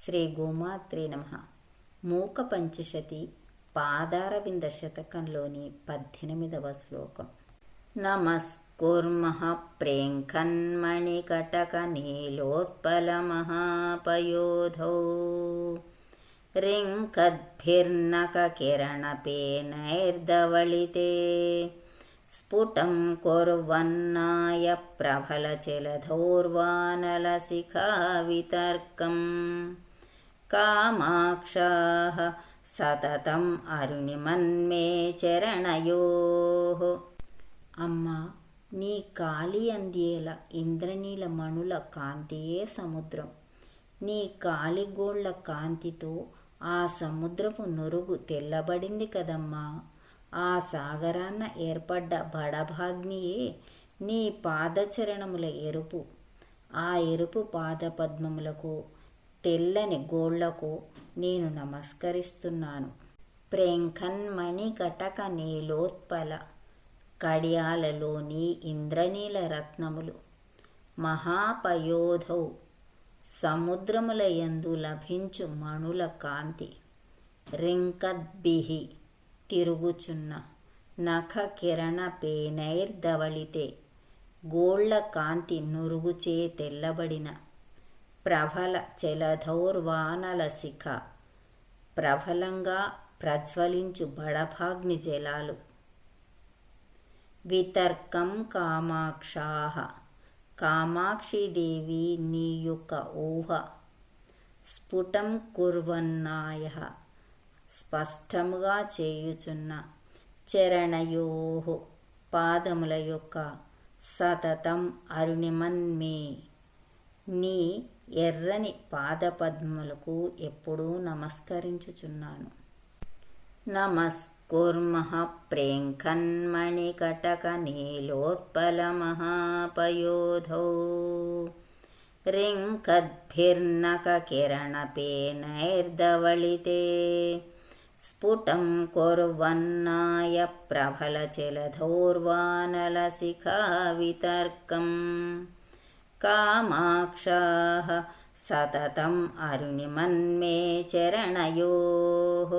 श्रीगोमात्रे नमः। मूकपञ्चशति पादारविन्दशतकं लोनि पद्मिदव श्लोकं नमस्कुर्मः प्रेङ्खण्मणिकटकनीलोत्पलमहापयोधौ रिंकद्भिर्नकिरणपेनैर्दवलिते स्फुटं कुर्वन्नायप्रभलचिलधौर्वानलसिखावितर्कम् कामाक्षाः सततम् अरुणिमन्मे చరణయోः అమ్మా నీ కాలి అందేల ఇంద్రనీల మణుల కాంతియే సముద్రం నీ కాలిగోళ్ల కాంతితో ఆ సముద్రపు నురుగు తెల్లబడింది కదమ్మా ఆ సాగరాన్న ఏర్పడ్డ బడభాగ్నియే నీ పాదచరణముల ఎరుపు ఆ ఎరుపు పాదపద్మములకు తెల్లని గోళ్ళకు నేను నమస్కరిస్తున్నాను. ప్రేంఖన్మణి కటక నీలోత్పల కడియాలలోని ఇంద్రనీల రత్నములు. మహాపయోధౌ సముద్రముల యందు లభించు మణుల కాంతి. రింకద్భిహి తిరుగుచున్న నఖ కిరణ పేనైర్ధవళితే గోళ్ళ కాంతి నురుగుచే తెల్లబడిన ప్రబల జలధౌర్వానల ప్రబలంగా ప్రజ్వలించు బడభాగ్ని జలాలు. వితర్కం కామాక్షాహ కామాక్షిదేవి నీ యొక్క ఊహ. స్ఫుటం కుర్వన్నాయ. స్పష్టముగా చేయుచున్న చరణయో పాదముల యొక్క సతతం అరుణిమన్మే. నీ ఎర్రని పాదపద్ములకు ఎప్పుడూ నమస్కరించుచున్నాను. నమస్కుర్మః ప్రేంకన్మణికటక నీలోత్పల మహాపయోధో రింకద్భిర్నక కిరణపేనైర్దవళితే స్ఫుటం కుర్వన్నాయ శిఖా వితర్కం कामाक्षाः सततम् अरुणिमन्मे चरणयोः